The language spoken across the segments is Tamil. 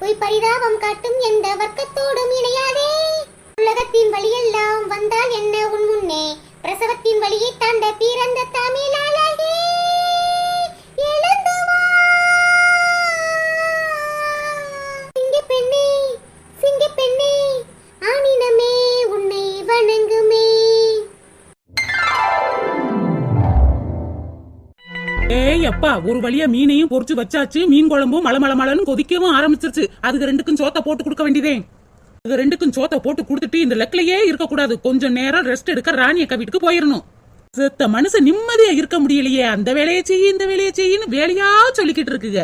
போய் பரிதாபம் காட்டும் எந்த வர்க்கத்தோடும் இணையாதே. உலகத்தின் வழியெல்லாம் வந்தால் என்ன உன் முன்னே? பிரசவத்தின் வழியை தாண்ட பிறந்த தமிழா எப்பா ஒரு வழியா மீனையும் பொறிச்சு வச்சாச்சு மீன் குழம்பும் மலமளமளன்னு கொதிக்கவும் ஆரம்பிச்சிருச்சு. அதுக்கு ரெண்டுக்கும் சோத்த போட்டு கொடுக்க வேண்டியதே. அது ரெண்டுக்கும் சோத்த போட்டு கொடுத்துட்டு இந்த லெக்லயே இருக்கக்கூடாது. கொஞ்சம் நேரம் ரெஸ்ட் எடுக்க ராணிய அக்கா வீட்டுக்கு போயிடணும் செத்த மனுஷன் நிம்மதியா இருக்க முடியலையே. அந்த வேலையை செய்ய இந்த வேலையை செய்யின்னு வேலையா சொல்லிக்கிட்டு இருக்குங்க.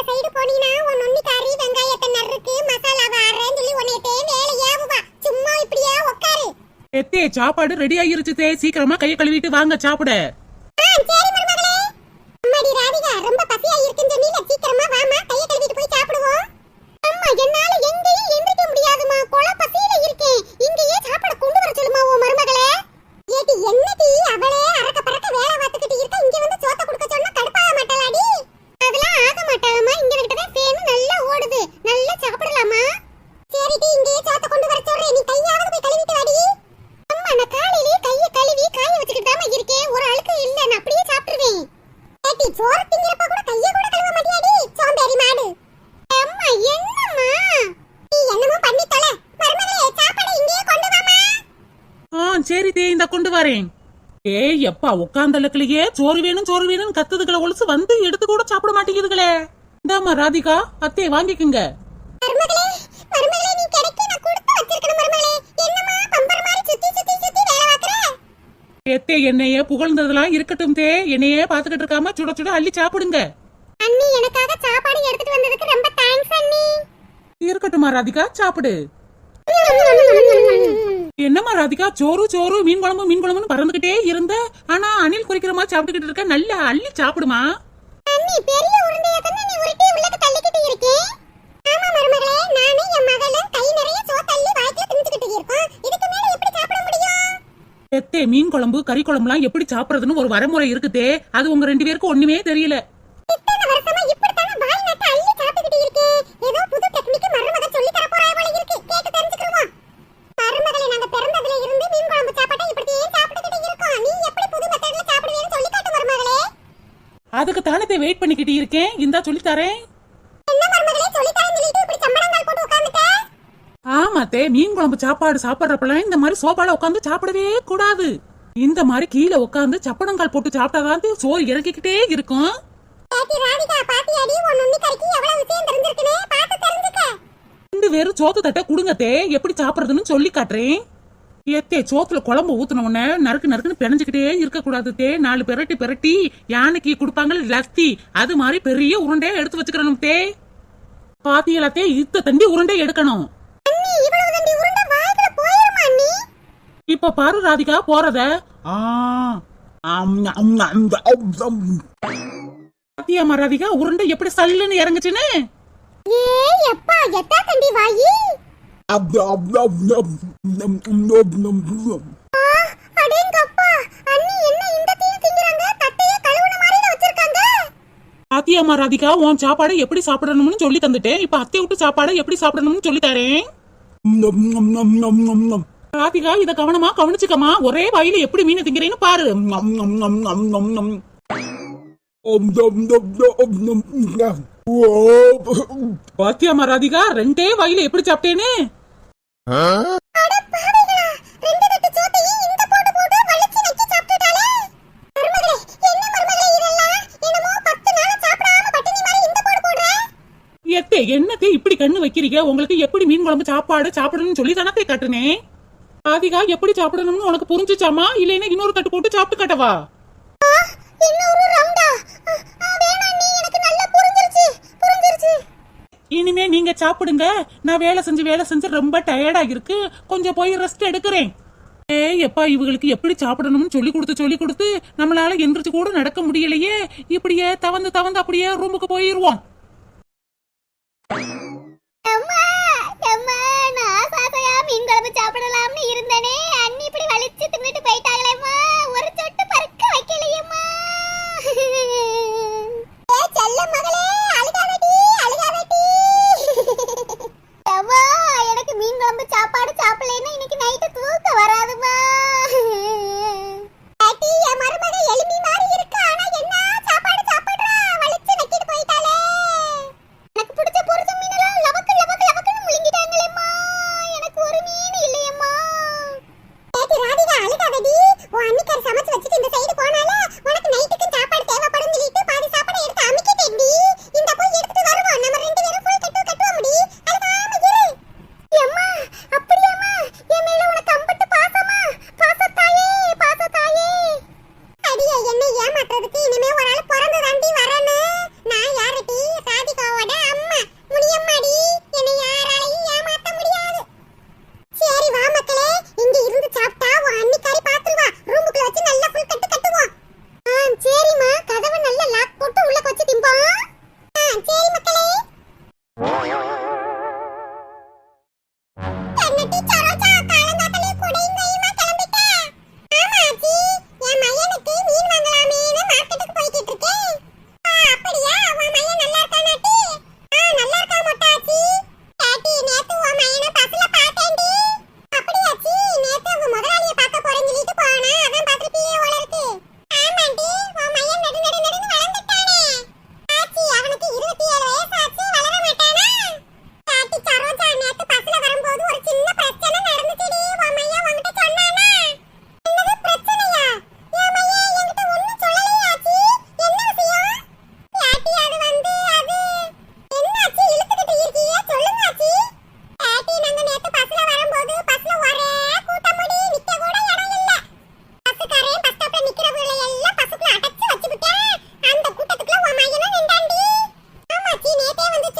அந்த சைடு போனீனா உன் நொண்ணி கறி வெங்காயத்தை நறுக்கு மசாலாவை அரைன்னு சொல்லி உன்னையத்தே வேலையாவுவா சும்மா இப்படியா உட்காரு எத்தே சாப்பாடு ரெடி ஆயிருச்சு தே சீக்கிரமா கையை கழுவிட்டு வாங்க சாப்பிட. வரேன் ஏய் எப்பா உட்காந்தளக்குலயே சோறு வேணும் சோறு வேணும் கத்துதுகளை ஒழிச்சு வந்து எடுத்து கூட சாப்பிட மாட்டேங்குதுகளே. இந்தாமா ராதிகா அத்தையை வாங்கிக்குங்க. எத்தே என்னைய புகழ்ந்ததெல்லாம் இருக்கட்டும் தே. என்னையே பாத்துக்கிட்டு இருக்காம சுட சுட அள்ளி சாப்பிடுங்க. அண்ணி எனக்காக சாப்பாடு எடுத்துட்டு வந்ததுக்கு ரொம்ப தேங்க்ஸ் அண்ணி. இருக்கட்டுமா ராதிகா சாப்பிடு. என்னம்மா ராதிகா? சோறு சோறு மீன் குழம்பு மீன் குழம்புன்னு பறந்துகிட்டே இருந்த. ஆனா அணில் குறிக்கிற மாதிரி சாப்பிட்டுக்கிட்டு இருக்க நல்லா அள்ளி சாப்பிடுமா? அண்ணி பெரிய உருண்டைய தானே நீ உருட்டி உள்ளக்க தள்ளிக்கிட்டு இருக்கேன் ஆமா மருமகளே நானும் என் மகளும் கை நிறைய சோத்தள்ளி வாய்க்குல திணிச்சுக்கிட்டு இருக்கோம். இதுக்கு மேல எப்படி சாப்பிட முடியும்? எத்தே மீன் குழம்பு கறி குழம்புலாம் எப்படி சாப்பிடுறதுன்னு ஒரு வரமுறை இருக்குதே. அது உங்க ரெண்டு பேருக்கும் ஒண்ணுமே தெரியல. அதுக்கு தானே வெயிட் பண்ணிக்கிட்டு இருக்கேன். இந்தா சொல்லி தரேன். ஆமாத்தே மீன் குழம்பு சாப்பாடு சாப்பிடுறப்பெல்லாம் இந்த மாதிரி சோபால உட்காந்து சாப்பிடவே கூடாது. இந்த மாதிரி கீழே உட்காந்து சப்பனங்கால் போட்டு சாப்பிட்டாதான் சோறு இறக்கிக்கிட்டே இருக்கும். ரெண்டு பேரும் சோத்து தட்டை குடுங்கத்தே எப்படி சாப்பிடுறதுன்னு சொல்லி காட்டுறேன். ஏத்தே சோத்துல குழம்பு ஊத்துன உடனே நறுக்கு நறுக்குன்னு பிணைஞ்சுக்கிட்டே இருக்க கூடாது தே. நாலு பெரட்டி பெரட்டி யானைக்கு கொடுப்பாங்க லஸ்தி. அது மாதிரி பெரிய உருண்டையா எடுத்து வச்சுக்கிறணும் தே. பாத்தியலாத்தே இத்த தண்டி உருண்டை எடுக்கணும். இப்ப பாரு ராதிகா போறத. பாத்தியாம்மா ராதிகா உருண்டை எப்படி சல்லுன்னு இறங்குச்சுன்னு? ஏய் எப்பா எத்தா தண்டி வாயி? ஆ, ராதிகா உன் சாப்பாடை எப்படி சாப்பிடணும்னு சொல்லி தந்துட்டேன். இப்ப அத்தை விட்டு சாப்பாடை எப்படி சாப்பிடணும்னு சொல்லி தரேன். ராதிகா இத கவனமா கவனிச்சுக்கமா ஒரே வாயில எப்படி மீன் திங்கிறேன்னு பாரு. பாத்தியாமா ராதிகா ரெண்டே வாயில எப்படி சாப்பிட்டேன்னு என்னத்தே இப்படி கண்ணு வைக்கிறீங்க? உங்களுக்கு எப்படி மீன் குழம்பு சாப்பாடு சாப்பிடணும்னு சொல்லி தானே காட்டுனேன் ராதிகா எப்படி சாப்பிடணும்னு உனக்கு புரிஞ்சுச்சாமா? இல்லைன்னா இன்னொரு தட்டு போட்டு சாப்பிட்டு காட்டவா ஆ, இன்னொரு ரவுண்டா ஆ, ஆ, வேணாம் நீ எனக்கு நல்லா புரிஞ்சிருச்சு புரிஞ்சிருச்சு இனிமே நீங்க சாப்பிடுங்க. நான் வேலை செஞ்சு வேலை செஞ்சு ரொம்ப டயர்டா இருக்கு. கொஞ்சம் போய் ரெஸ்ட் எடுக்கிறேன். ஏய் எப்பா இவங்களுக்கு எப்படி சாப்பிடணும்னு சொல்லி கொடுத்து சொல்லி கொடுத்து நம்மளால எந்திரிச்சு கூட நடக்க முடியலையே. இப்படியே தவந்து தவந்து அப்படியே ரூமுக்கு போயிருவோம். அம்மா நான் ஆசாசையா மீன் குழம்பு சாப்பிடலாம்னு இருந்தனே. அண்ணி இப்படி வலிச்சு தின்னுட்டு போயிட்டாங்களேம்மா ஒரு சொட்டு பறக்க வைக்கலையேம்மா. ஏ செல்ல மகளே. எனக்கு சாப்பாடு சாப்பிடலைன்னா இன்னைக்கு நைட்டு தூக்க வராதுமா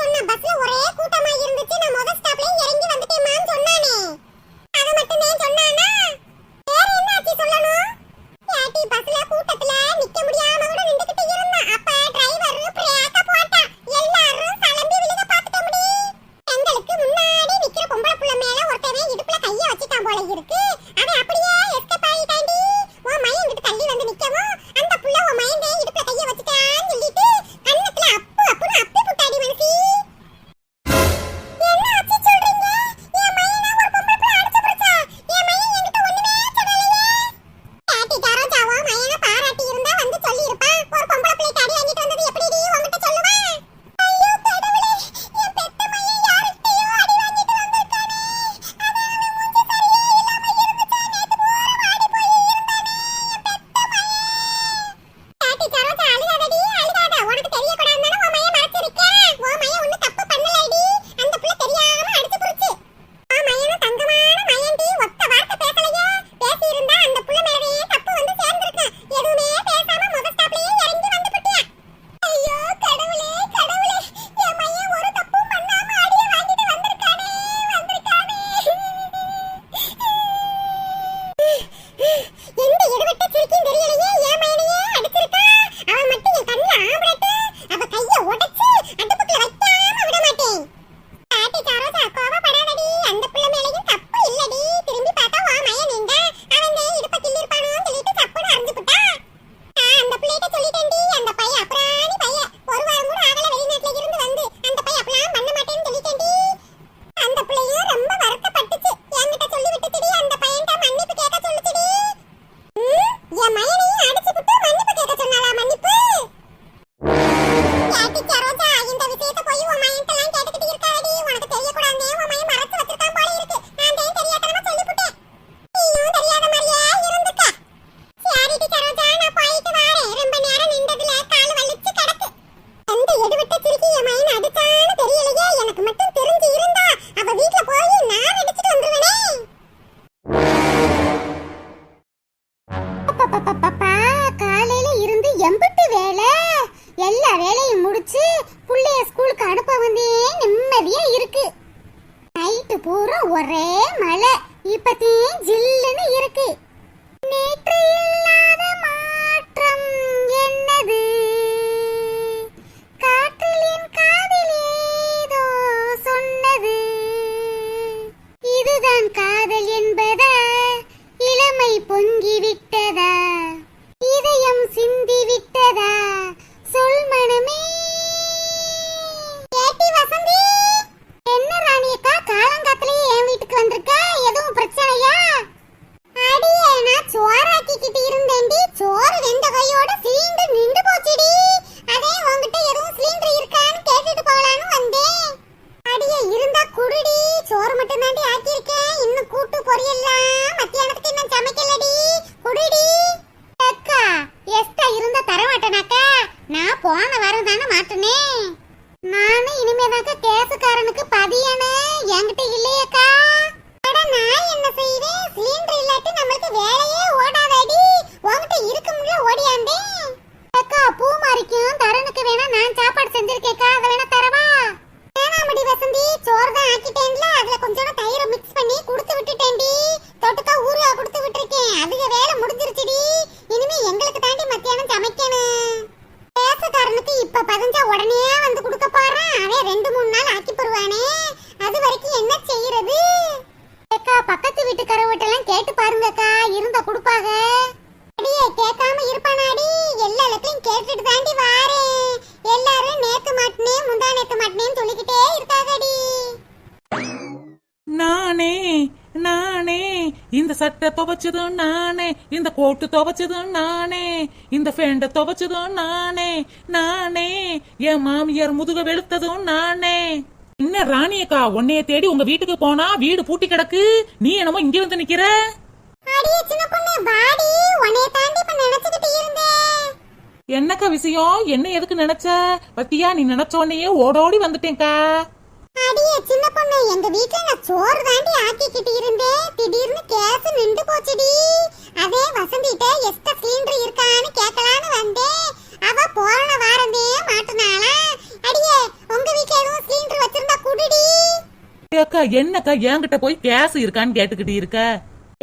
சொன்ன பஸ்ல ஒரே கூட்டமா என் மயனையும் அடிச்சு பூரா ஒரே மழை. இப்பத்தையும் ஜில்லுன்னு இருக்கு. நேற்று இல்லாத மாற்றம் என்னது காற்றில் என் காதில் ஏதோ சொன்னது இதுதான் காதல் என்பதா இளமை பொங்கி விட்டதா இதயம் சிந்தி விட்டதா சொல் மனமே ஏட்டி வசந்தி என்ன ராணியக்கா காலங்காத்திலேயே என் வீட்டுக்கு வந்திருக்க எதுவும் பிரச்சனையா அடியே நான் சோறாக்கிக்கிட்டு இருந்தேன்டி சோறு வெந்த கையோட சிலிண்டர் நின்று போச்சுடி அதே உன்கிட்ட எதுவும் சிலிண்டர் இருக்கான்னு கேட்டுட்டு போலான்னு வந்தேன் அடியே இருந்தா குடுடி சோறு மட்டும் தாண்டி ஆக்கியிருக்கேன் இன்னும் கூட்டு பொரியல்லாம் மத்தியானத்துக்கு இன்னும் சமைக்கலடி குடுடி அக்கா எஸ்டா இருந்தா தர மாட்டேனாக்கா நான் போன வாரம் தானே மாட்டினேன் நானும் இனிமேதாக்கா கேசுக்காரனுக்கு பதியனு என்கிட்ட இல்லையேக்கா அட நான் என்ன செய்வேன் சிலிண்டர் இல்லாட்டி நம்மளுக்கு வேலையே ஓடாதடி உன்கிட்ட இருக்கும்ல ஓடியாந்தேன் அக்கா பூ மாறிக்கும் தரனுக்கு வேணா நான் சாப்பாடு செஞ்சிருக்கேக்கா அதை வேணா தரவா வேணாமடி வசந்தி சோறு தான் ஆக்கிட்டேன்ல அதுல கொஞ்சோட தயிரை மிக்ஸ் பண்ணி கொடுத்து விட்டுட்டேன்டி தொட்டுக்கா ஊறுகாய் கொடுத்து விட்டுருக்கேன் அதுக வேலை முடிஞ்சிருச்சுடி இனிமே எங்களுக்கு தாண்டி மத்தியானம் சமைக்கணும் பேசக்காரனுக்கு இப்ப பதிஞ்சா உடனே வந்து கொடுக்க போறான் அவன் ரெண்டு மூணு நாள் ஆக்கி போடுவானே அது வரைக்கும் என்ன செய்யறது அக்கா பக்கத்து வீட்டுக்கார வீட்டெல்லாம் கேட்டு பாருங்கக்கா இருந்தா கொடுப்பாக அடியே கேட்காம இருப்பானாடி எல்லா இடத்துலயும் கேட்டுட்டு தாண்டி வாரேன் எல்லாரும் நேத்து மாட்டினே முந்தா நேத்து மாட்டினேன்னு சொல்லிக்கிட்டே இருக்காகடி நானே நானே இந்த சட்டை துவைச்சதும் நானே கோட்டு துவைச்சதும் நானே இந்த ஃபேண்ட துவைச்சதும் நானே நானே என் மாமியார் முதுக வெளுத்ததும் நானே. என்ன ராணியக்கா உன்னைய தேடி உங்க வீட்டுக்கு போனா வீடு பூட்டி கிடக்கு? நீ என்னமோ இங்க வந்து நிக்கிற? என்னக்கா விஷயம்? என்ன எதுக்கு நினைச்ச? பத்தியா நீ நினைச்ச உடனேயே ஓடோடி வந்துட்டேன்க்கா. அடியே சின்ன பொண்ணு எங்க வீட்ல நான் சோறு தாண்டி ஆக்கிக்கிட்டு இருந்தேன் திடீர்னு கேஸ் நின்று போச்சுடி. அதே வசந்திட்ட எஸ்ட சிலிண்டர் இருக்கான்னு கேட்கலான்னு வந்தேன் அவ போன வாரந்தே மாட்டுனாளா? அடியே உங்க வீட்ல எதுவும் சிலிண்டர் வச்சிருந்தா குடுடி. அக்கா என்னக்கா என்கிட்ட போய் கேஸ் இருக்கான்னு கேட்டுக்கிட்டு இருக்க?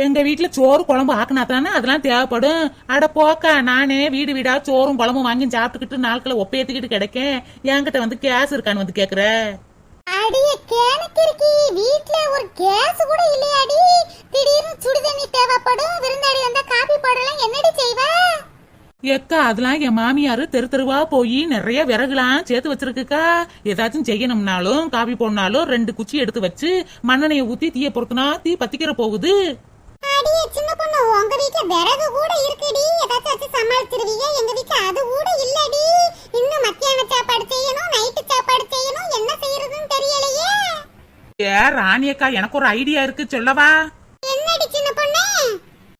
எங்க வீட்டுல சோறு குழம்பு ஆக்கினா தானே அதெல்லாம் தேவைப்படும். அட போக்கா நானே வீடு வீடா சோறும் குழம்பும் வாங்கி சாப்பிட்டுக்கிட்டு நாட்களை ஒப்பேத்துக்கிட்டு கிடைக்கேன். என்கிட்ட வந்து கேஸ் இருக்கான்னு வந்து கேக்குற? அடியே கேனக்கிருக்கி வீட்ல ஒரு கேஸ் கூட இல்லையாடி. திடீர்னு சுடு தண்ணி தேவைப்படும். விருந்தாடி வந்தா காபி போடலாம் என்னடி செய்வ? எக்கா அதெல்லாம் என் மாமியாரு தெரு தெருவா போய் நிறைய விறகுலாம் சேர்த்து வச்சிருக்குக்கா. ஏதாச்சும் செய்யணும்னாலும் காபி போடனாலும் ரெண்டு குச்சி எடுத்து வச்சு மண்ணெண்ணெயை ஊத்தி தீய பொறுத்துனா தீ பத்திக்கிற போகுது. அடியே சின்ன பொண்ணு உங்க வீட்ல விறகு கூட இருக்குடி. ராணி அக்கா எனக்கு ஒரு ஐடியா இருக்கு சொல்லவா? என்னடி சின்ன பொண்ணு?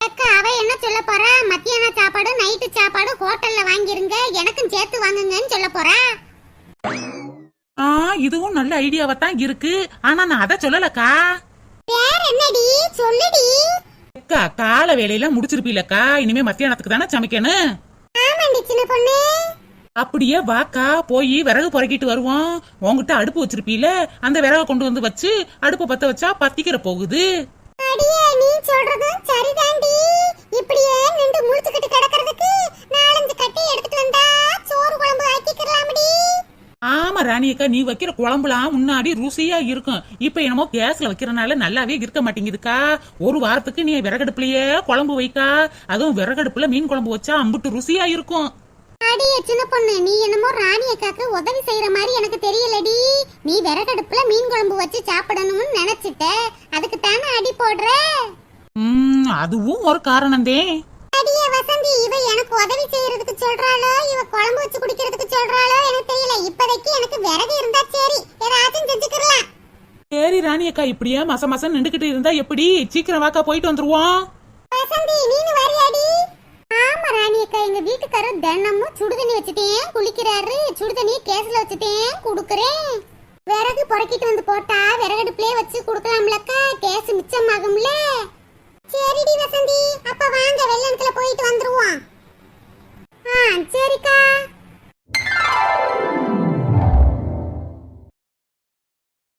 அக்கா அவ என்ன சொல்ல போறா? மத்தியான சாப்பாடு நைட்டு சாப்பாடு ஹோட்டல்ல வாங்கிருங்க. எனக்கும் சேர்த்து வாங்குங்கன்னு சொல்ல போறா? ஆ இதுவும் நல்ல ஐடியாவா தான் இருக்கு. ஆனா நான் அதை சொல்லலக்கா. வேற என்னடி? சொல்லுடி. அக்கா கால வேலையில முடிச்சிருப்பீலக்கா. இனிமே மத்தியானத்துக்கு தானே சமைக்கணும்? ஆமாண்டி சின்ன பொண்ணு. அப்படியே வாக்கா போய் விறகு பொறுக்கிட்டு வருவோம் உன்கிட்ட அடுப்பு வச்சிருப்பீல அந்த விறக கொண்டு வந்து வச்சு அடுப்பு பத்த வச்சா பத்திக்கிற போகுது. நீ சொல்றதும் சரிதாண்டி. இப்படியே நின்று முழிச்சுக்கிட்டு கிடக்கிறதுக்கு நாலஞ்சு கட்டி எடுத்துட்டு வந்தா சோறு குழம்பு ஆக்கிக்கலாமடி ஆமா ராணி அக்கா நீ வைக்கிற குழம்புலாம் முன்னாடி ருசியா இருக்கும். இப்ப என்னமோ கேஸ்ல வைக்கிறனால நல்லாவே இருக்க மாட்டேங்குதுக்கா. ஒரு வாரத்துக்கு நீ விறகடுப்புலயே குழம்பு வைக்கா. அதுவும் விறகடுப்புல மீன் குழம்பு வச்சா அம்புட்டு ருசியா இருக்கும். அடியே சின்ன பொண்ணு நீ என்னமோ ராணி அக்காக்கு உதவி செய்யற மாதிரி எனக்கு தெரியலடி. நீ விறகடுப்புல மீன் குழம்பு வச்சு சாப்பிடணும்னு நினைச்சிட்ட. அதுக்கு தானே அடி போடுற? அதுவும் ஒரு காரணம்தே அடியே வசந்தி இவ எனக்கு உதவி செய்யறதுக்கு சொல்றாளோ? இவ குழம்பு வச்சு குடிக்கிறதுக்கு சொல்றாளோ? எனக்கு தெரியல. இப்போதைக்கு எனக்கு விறகு இருந்தா சரி. ஏதாச்சும் செஞ்சுக்கலாம் சரி ராணி அக்கா இப்படியே மச மசம் நின்றுகிட்டு இருந்தா எப்படி? சீக்கிரம் வாக்கா போயிட்டு வந்துருவோம். வசந்தி நீனு வரியாடி. ஆமா அக்கா எங்க வீட்டுக்காரர் தினமும் சுடுதண்ணி வச்சுட்டேன். குளிக்கிறாரு. சுடுதண்ணி கேஸ்ல வச்சுட்டேன். குடுக்கறேன். விறகு புறக்கிட்டு வந்து போட்டா விறகடுப்புலயே வச்சு குடுக்கலாம்லக்கா கேஸ் மிச்சமாகும்ல. சரிடி வசந்தி. அப்ப வாங்க வெள்ளத்துல போயிட்டு வந்துருவோம். ஆ சரிக்கா.